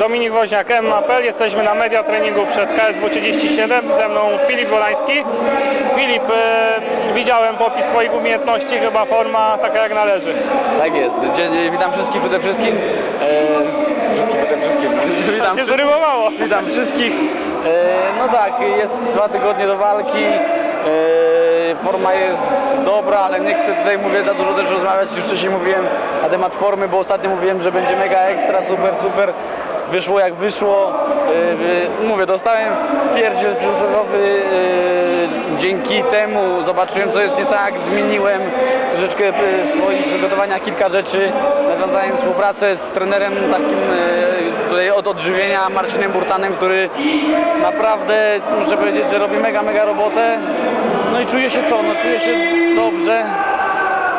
Dominik Woźniak, MAPL. Jesteśmy na media treningu przed KSW 37. Ze mną Filip Wolański. Filip, e, widziałem popis swoich umiejętności, chyba forma taka jak należy. Tak jest. Dzień, witam wszystkich przede wszystkim. E, wszystkich przede wszystkim. Witam, się wszy- zrymowało. witam wszystkich. E, no tak, jest dwa tygodnie do walki. E, forma jest dobra, ale nie chcę tutaj mówię za dużo też rozmawiać. Już wcześniej mówiłem na temat formy, bo ostatnio mówiłem, że będzie mega ekstra, super, super. Wyszło jak wyszło. E, mówię, dostałem pierdziel przysłowiowy e, dzięki temu zobaczyłem co jest nie tak, zmieniłem troszeczkę e, swoich przygotowaniach kilka rzeczy, nawiązałem współpracę z trenerem takim e, tutaj od odżywienia Marcinem Burtanem, który naprawdę muszę powiedzieć, że robi mega, mega robotę. No i czuję się co? No czuję się dobrze.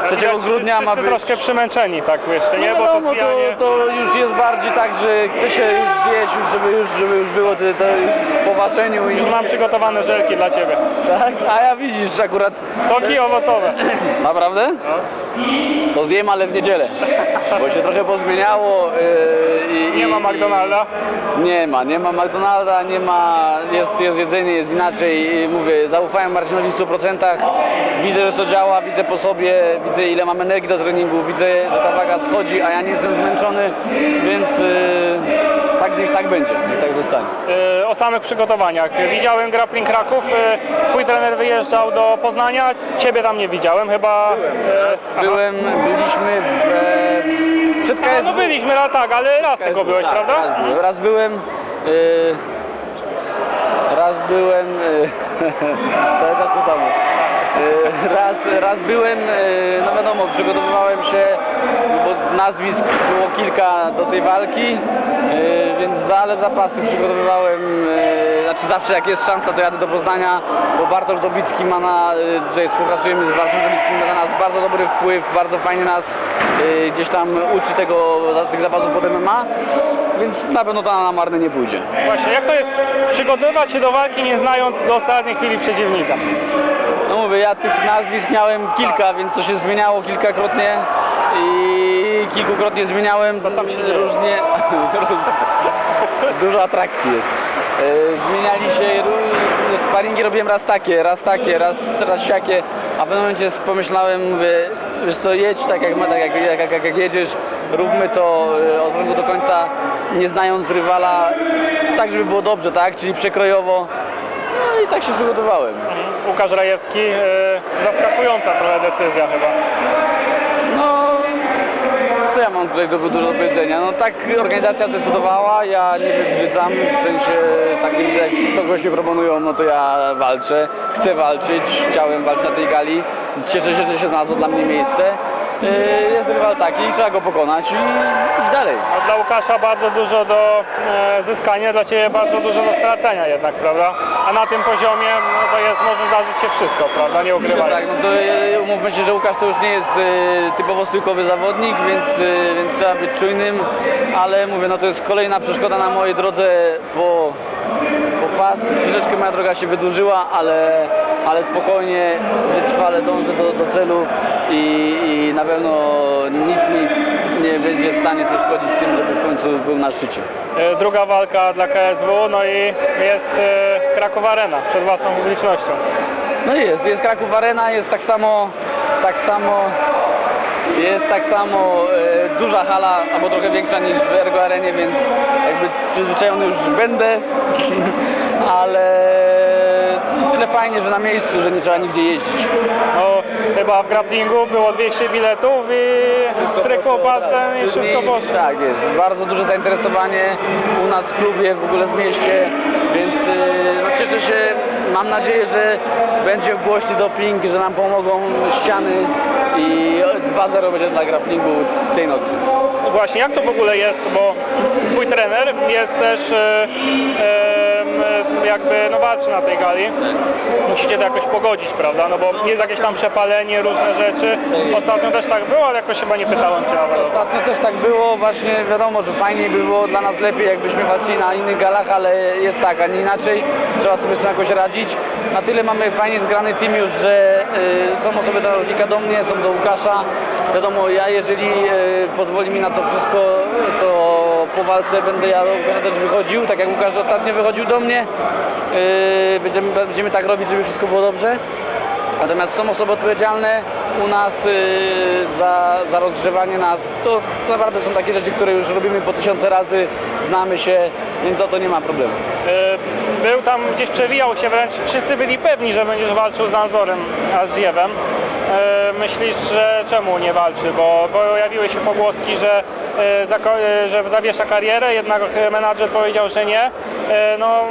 3 Widać, grudnia ma być. troszkę przemęczeni tak jeszcze, nie? No Bo to wiadomo, pijanie... to, to już jest bardziej tak, że chce się już zjeść, już, żeby, już, żeby już było to, to już po ważeniu i Już mam przygotowane żelki dla Ciebie. tak, a ja widzisz akurat Soki owocowe. Naprawdę? To zjem, ale w niedzielę. Bo się trochę pozmieniało yy, i, Nie i- ma McDonalda. Nie ma, nie ma McDonalda, nie ma, jest, jest jedzenie, jest inaczej. I mówię, zaufałem Marcinowi w 100%. Widzę, że to działa, widzę po sobie, widzę ile mam energii do treningu, widzę, że ta waga schodzi, a ja nie jestem zmęczony, więc yy, tak niech tak będzie, niech tak zostanie. E, O samych przygotowaniach. Widziałem Grappling Kraków. E, Twój trener wyjeżdżał do Poznania. Ciebie tam nie widziałem chyba. E, aha. Byłem, byliśmy w, przed No KSW. byliśmy, no tak, ale raz tylko byłeś, Tak, prawda? Raz byłem, raz byłem, y, raz byłem, y, cały czas to samo. Y, raz, raz byłem, y, no wiadomo, przygotowywałem się, bo nazwisk było kilka do tej walki, y, więc za, ale zapasy przygotowywałem, y, znaczy zawsze jak jest szansa to jadę do Poznania, bo Bartosz Dobicki ma na, y, tutaj współpracujemy z Bartoszem Dobickim, ma na nas bardzo dobry wpływ, bardzo fajnie nas y, gdzieś tam uczy tego, tych zapasów pod MMA, więc na pewno to na marne nie pójdzie. Właśnie, jak to jest przygotowywać się do walki nie znając do ostatniej chwili przeciwnika? No mówię, ja tych nazwisk miałem kilka, więc to się zmieniało kilkakrotnie i kilkukrotnie zmieniałem tam się różnie. Dużo atrakcji jest. E, Zmieniali się, sparingi robiłem raz takie, raz takie, raz, raz siakie, a w pewnym momencie pomyślałem, mówię, wiesz co, jedź tak jak, ma, tak jak, jak, jak, jak jedziesz, róbmy to e, od początku do końca, nie znając rywala, tak żeby było dobrze, tak, czyli przekrojowo. No i tak się przygotowałem. Łukasz Rajewski, e, zaskakująca trochę decyzja chyba. No, ja mam tutaj do, dużo do powiedzenia? No tak organizacja zdecydowała, ja nie wybrzydzam, w sensie takim, że jak kogoś mi proponują, no to ja walczę, chcę walczyć, chciałem walczyć na tej gali, cieszę się, że się znalazło dla mnie miejsce. Yy, Jest rywal taki, trzeba go pokonać i iść dalej. No, dla Łukasza bardzo dużo do e, zyskania, dla Ciebie bardzo dużo do stracenia jednak, prawda? A na tym poziomie no, to jest, może zdarzyć się wszystko, prawda? Nie ukrywaj. Tak, no to e, umówmy się, że Łukasz to już nie jest e, typowo stójkowy zawodnik, więc, e, więc trzeba być czujnym, ale mówię, no to jest kolejna przeszkoda na mojej drodze po pas. Troszeczkę moja droga się wydłużyła, ale, ale spokojnie, wytrwale dążę do, do celu i, i na pewno nic mi nie będzie w stanie przeszkodzić w tym, żeby w końcu był na szczycie. E, Druga walka dla KSW, no i jest e, Kraków Arena przed własną publicznością. No jest, jest Kraków Arena, jest tak samo, tak samo, jest tak samo e, duża hala, albo trochę większa niż w Ergo Arenie, więc jakby przyzwyczajony już będę, ale tyle fajnie, że na miejscu, że nie trzeba nigdzie jeździć. No, chyba w grapplingu było 200 biletów i strykło palcem i wszystko poszło. Tak jest, bardzo duże zainteresowanie u nas w klubie, w ogóle w mieście, więc y, no, cieszę się, mam nadzieję, że będzie głośny doping, że nam pomogą ściany i 2-0 będzie dla grapplingu tej nocy. No Właśnie, jak to w ogóle jest, bo twój trener jest też e, e, jakby no walczy na tej gali. Musicie to jakoś pogodzić, prawda? No bo jest jakieś tam przepalenie, różne rzeczy. Ostatnio też tak było, ale jakoś chyba nie pytałem cię. Ale... Ostatnio też tak było, właśnie wiadomo, że fajniej by było dla nas lepiej, jakbyśmy walczyli na innych galach, ale jest tak, a nie inaczej, trzeba sobie z tym jakoś radzić. Na tyle mamy fajnie zgrany team już, że y, są osoby narożnika do mnie, są do Łukasza. Wiadomo, ja jeżeli y, pozwoli mi na to wszystko, to po walce będę ja też wychodził, tak jak Łukasz ostatnio wychodził do mnie. Yy, będziemy, będziemy tak robić, żeby wszystko było dobrze. Natomiast są osoby odpowiedzialne u nas yy, za, za rozgrzewanie nas. To, to naprawdę są takie rzeczy, które już robimy po tysiące razy, znamy się, więc o to nie ma problemu. E, Był tam, gdzieś przewijał się wręcz, wszyscy byli pewni, że będziesz walczył z Anzorem Azjiewem. E, Myślisz, że czemu nie walczy? Bo, bo pojawiły się pogłoski, że, e, e, że zawiesza karierę, jednak e, menadżer powiedział, że nie. E, No,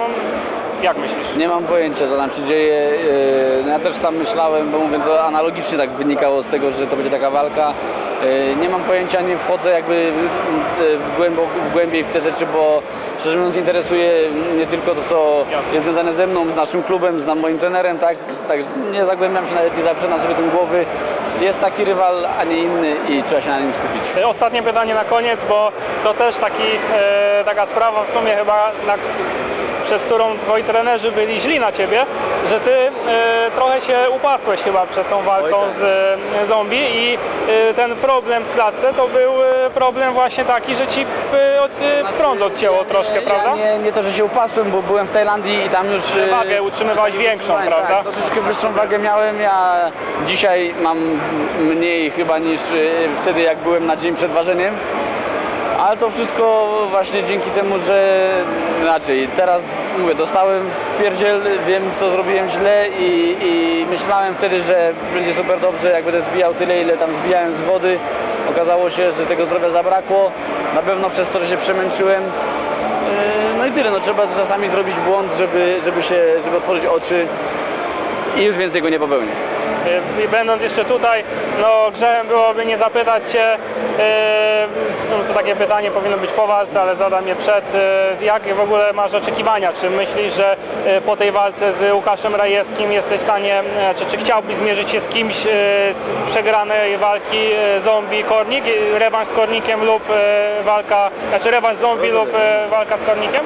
jak myślisz? Nie mam pojęcia, co tam się dzieje. Yy, no Ja też sam myślałem, bo mówiąc, to analogicznie tak wynikało z tego, że to będzie taka walka. Yy, Nie mam pojęcia, nie wchodzę jakby w, w, głębo, w głębiej w te rzeczy, bo szczerze mówiąc interesuje mnie tylko to, co jest związane ze mną, z naszym klubem, z nam- moim trenerem, tak? tak nie zagłębiam się, nawet nie zaprzedam sobie tym głowy. Jest taki rywal, a nie inny i trzeba się na nim skupić. E, Ostatnie pytanie na koniec, bo to też taki, e, taka sprawa w sumie chyba, na, przez którą twoi trenerzy byli źli na ciebie, że ty e, trochę się upasłeś chyba przed tą walką Oj, tak. z e, zombie i e, ten problem w klatce to był e, problem właśnie taki, że ci e, od, e, prąd odcięło troszkę, nie, prawda? Ja nie, nie to, że się upasłem, bo byłem w Tajlandii i tam już... e, Wagę utrzymywałeś większą, tak, prawda? Tak, troszeczkę wyższą wagę miałem. Ja dzisiaj mam mniej chyba niż y, wtedy, jak byłem na dzień przed ważeniem. Ale to wszystko właśnie dzięki temu, że inaczej, teraz mówię, dostałem pierdziel, wiem co zrobiłem źle i, i myślałem wtedy, że będzie super dobrze, jak będę zbijał tyle, ile tam zbijałem z wody. Okazało się, że tego zdrowia zabrakło, na pewno przez to, że się przemęczyłem. Yy, No i tyle, no trzeba czasami zrobić błąd, żeby, żeby się, żeby otworzyć oczy i już więcej go nie popełnię. I będąc jeszcze tutaj, no grzechem byłoby nie zapytać Cię, no to takie pytanie powinno być po walce, ale zadam je przed, e, jakie w ogóle masz oczekiwania? Czy myślisz, że e, po tej walce z Łukaszem Rajewskim jesteś w stanie, e, czy, czy chciałbyś zmierzyć się z kimś z przegranej walki zombie Kornik, rewanż z Kornikiem lub walka, znaczy rewanż zombie lub walka z Kornikiem?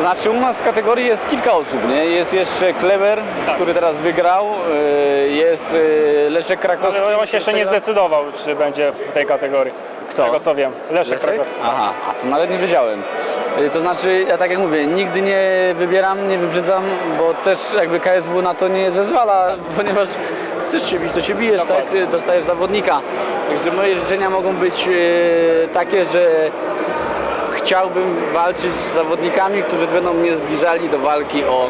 Znaczy u nas w kategorii jest kilka osób, nie? Jest jeszcze Kleber, Tak. który teraz wygrał, yy, jest yy, Leszek Krakowski. Ale on się jeszcze nie zdecydował, czy będzie w tej kategorii. Kto? Z tego co wiem. Leszek, Leszek? Krakowski. Aha, a to nawet nie wiedziałem. Yy, To znaczy, ja tak jak mówię, nigdy nie wybieram, nie wybrzydzam, bo też jakby KSW na to nie zezwala, ponieważ chcesz się bić, to się bijesz, tak? Dokładnie. Dostajesz zawodnika. Także moje życzenia mogą być takie, że chciałbym walczyć z zawodnikami, którzy będą mnie zbliżali do walki o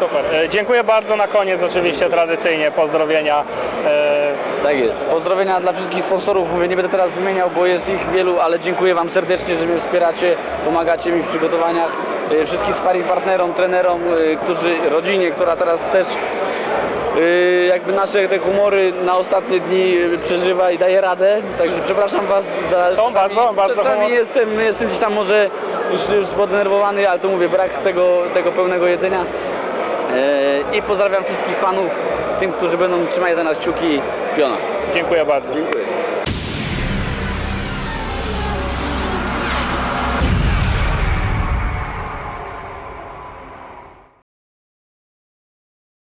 Super. E, Dziękuję bardzo. Na koniec oczywiście tradycyjnie pozdrowienia. E, Tak jest. Pozdrowienia dla wszystkich sponsorów. Mówię, nie będę teraz wymieniał, bo jest ich wielu, ale dziękuję Wam serdecznie, że mnie wspieracie, pomagacie mi w przygotowaniach. Y, Wszystkim sparring partnerom, trenerom, y, którzy, rodzinie, która teraz też jakby nasze te humory na ostatnie dni y, przeżywa i daje radę. Także przepraszam Was za... Są bardzo, bardzo Czasami jestem, jestem gdzieś tam może już, już podenerwowany, ale to mówię, brak tego, tego pełnego jedzenia. E, I pozdrawiam wszystkich fanów, tym, którzy będą trzymać za nas kciuki. Piona. dziękuję bardzo. Dziękuję.